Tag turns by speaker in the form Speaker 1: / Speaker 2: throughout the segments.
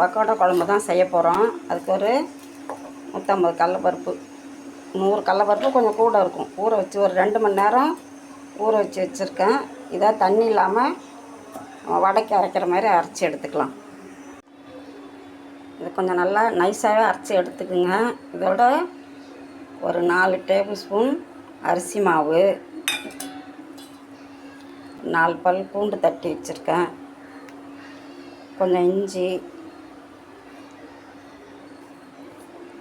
Speaker 1: பக்கோடா குழம்பு தான் செய்ய போகிறோம். அதுக்கு ஒரு நூற்றம்பது கடலப்பருப்பு. நூறு கடலப்பருப்பு கொஞ்சம் கூட இருக்கும். ஊற வச்சு ஒரு ரெண்டு மணி நேரம் ஊற வச்சு வச்சுருக்கேன். இதை தண்ணி இல்லாமல் வடைக்கு அரைக்கிற மாதிரி அரைச்சி எடுத்துக்கலாம். இது கொஞ்சம் நல்லா நைஸாகவே அரைச்சி எடுத்துக்குங்க. இதோட ஒரு நாலு டேபிள் ஸ்பூன் அரிசி மாவு நாலு பல் பூண்டு தட்டி வச்சுருக்கேன். கொஞ்சம் இஞ்சி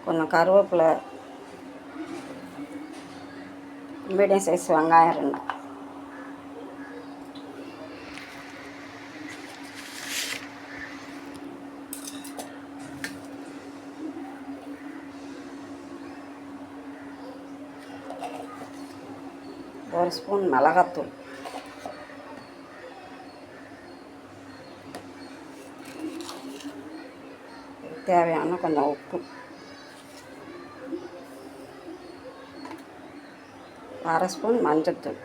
Speaker 1: கொஞ்சம் கருவேப்பிலை மீடியம் சைஸ் வெங்காயம் ரெண்டு. ஒரு ஸ்பூன் மிளகாத்தூள். தேவையான கொஞ்சம் உப்பு. அரை ஸ்பூன் மஞ்சத்தூள்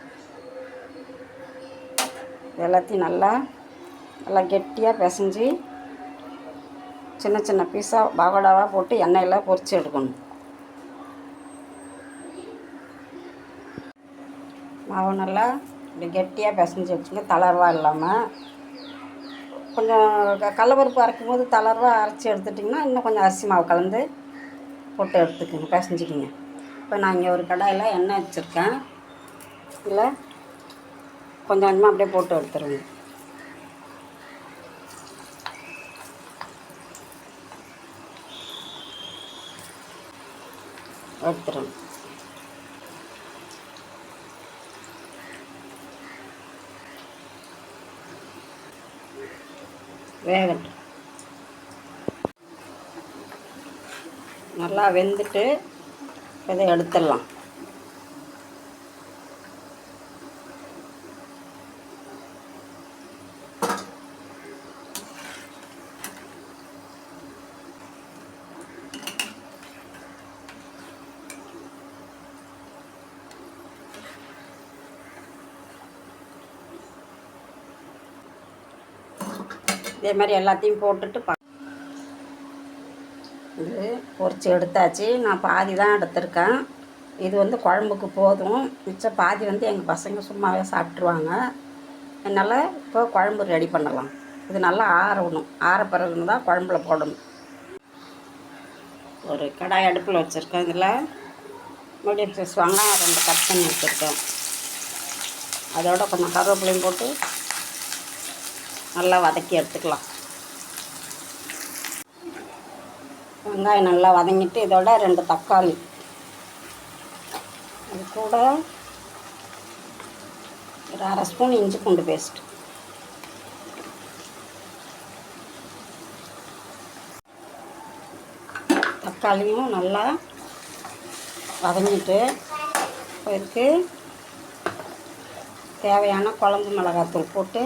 Speaker 1: எல்லாத்தையும் நல்லா நல்லா கெட்டியாக பிசைஞ்சு சின்ன சின்ன பீஸாக பகோடாவாக போட்டு எண்ணெயில் பொரித்து எடுக்கணும். மாவு நல்லா இப்படி கெட்டியாக பிசைஞ்சு வச்சுங்க தளர்வாக இல்லாமல் கொஞ்சம் கடலப்பருப்பு அரைக்கும் போது தளர்வாக அரைச்சி எடுத்துட்டிங்கன்னா இன்னும் கொஞ்சம் அரிசி மாவு கலந்து போட்டு எடுத்துக்கோங்க பிசைஞ்சிக்கிங்க. இப்போ நான் இங்கே ஒரு கடாயில் எண்ணெய் வச்சுருக்கேன். இதில் கொஞ்சம் கொஞ்சமாக அப்படியே போட்டு எடுத்துருங்க. எடுத்துருங்க. வேகட்டும். நல்லா வெந்துட்டு இதை எடுத்துடலாம். இதே மாதிரி எல்லாத்தையும் போட்டுட்டு வந்து இது எடுத்தாச்சு. நான் பாதி தான் எடுத்திருக்கேன். இது வந்து குழம்புக்கு போதும். மிச்சம் பாதி வந்து எங்கள் பசங்க சும்மாவே சாப்பிட்ருவாங்க அதனால் இப்போ குழம்பு ரெடி பண்ணலாம். இது நல்லா ஆறணும். ஆற பிறகு தான் குழம்புல போடணும். ஒரு கடாய் அடுப்பில் வச்சுருக்கேன் இதில். மீடியம் சைஸ் வெங்காயம் ரெண்டு கட் பண்ணி வச்சுருக்கேன். அதோட கொஞ்சம் கருவேப்பிலையும் போட்டு நல்லா வதக்கி எடுத்துக்கலாம். வெங்காயம் நல்லா வதங்கிட்டு இதோட ரெண்டு தக்காளி. அது கூட ஒரு அரை ஸ்பூன் இஞ்சி பூண்டு பேஸ்ட் தக்காளியும் நல்லா வதங்கிட்டு இப்போ தேவையான குழம்பு மிளகாத்தூள் போட்டு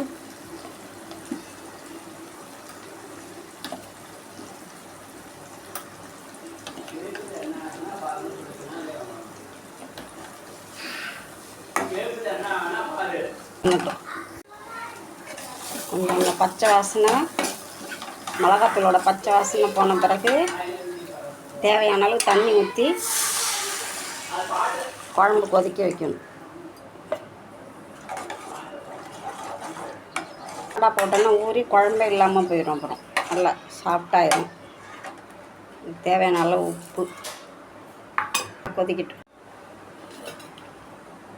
Speaker 1: கொஞ்சம் அந்த பச்சை வாசனை மிளகாத்தூளோட பச்சை வாசனை போன பிறகு தேவையான அளவு தண்ணி ஊற்றி குழம்பு கொதிக்க வைக்கணும். கடா போட்டோன்னா ஊறி குழம்பே இல்லாமல் போயிடும் அப்புறம். நல்லா சாஃப்டாயிரும் தேவையான அளவு உப்பு கொதிக்கட்டும்.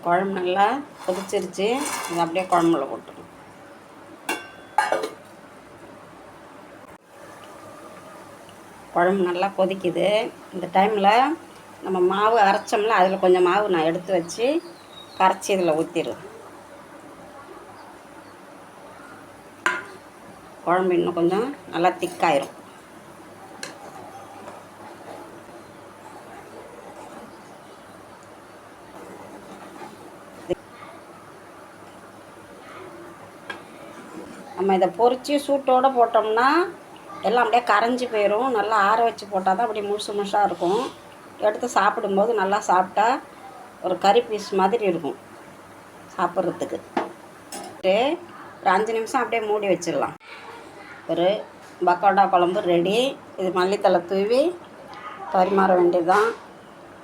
Speaker 1: குழம்பு நல்லா கொதிச்சிருச்சு. இது அப்படியே குழம்புல போட்டுருங்க குழம்பு நல்லா கொதிக்குது. இந்த டைமில் நம்ம மாவு அரைச்சோம்ல அதில் கொஞ்சம் மாவு நான் எடுத்து வச்சு கரைச்சி இதில் ஊற்றிடுவேன் குழம்பு இன்னும் கொஞ்சம் நல்லா திக்காயிரும் நம்ம இதை பொறிச்சு சூட்டோடு போட்டோம்னா எல்லாம் அப்படியே கரைஞ்சி போயிடும் நல்லா ஆற வச்சு போட்டால் தான் அப்படியே முழுசு முழுசாக இருக்கும். எடுத்து சாப்பிடும்போது நல்லா சாப்பிட்டா ஒரு கறி பீஸ் மாதிரி இருக்கும் சாப்பிட்றதுக்கு. ஒரு அஞ்சு நிமிஷம் அப்படியே மூடி வச்சிடலாம். ஒரு பக்கோடா குழம்பு ரெடி இது மல்லித்தலை தூவி பரிமாற வேண்டியதுதான்.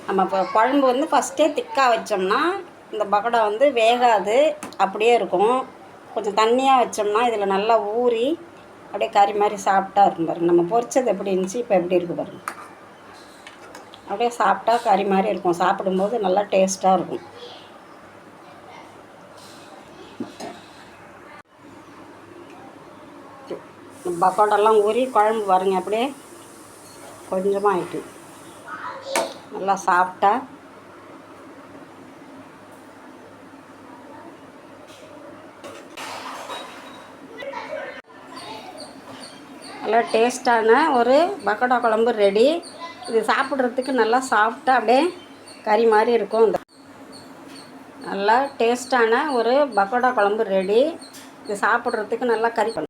Speaker 1: நம்ம இப்போ குழம்பு வந்து ஃபஸ்ட்டே திக்காக வச்சோம்னா இந்த பக்கோடா வந்து வேகாது அப்படியே இருக்கும். கொஞ்சம் தண்ணியாக வச்சோம்னா இதில் நல்லா ஊறி அப்படியே கறி மாதிரி சாப்பிட்டா இருக்கும் பாருங்க. நம்ம பொரிச்சது எப்படி இருந்துச்சு இப்போ எப்படி இருக்குது பாருங்க. அப்படியே சாப்பிட்டா கறி மாதிரி இருக்கும். சாப்பிடும்போது நல்லா டேஸ்ட்டாக இருக்கும். பக்கோடாலாம் ஊறி குழம்பு பாருங்க அப்படியே கொஞ்சமாக ஆயிட்டு. நல்லா சாப்பிட்டா நல்லா டேஸ்ட்டான ஒரு பக்கோடா குழம்பு ரெடி இது சாப்பிட்றதுக்கு நல்லா சாப்பிட்டா அப்படியே கறி மாதிரி இருக்கும் இந்த நல்லா டேஸ்ட்டான ஒரு பக்கோடா குழம்பு ரெடி இது சாப்பிட்றதுக்கு நல்லா கறி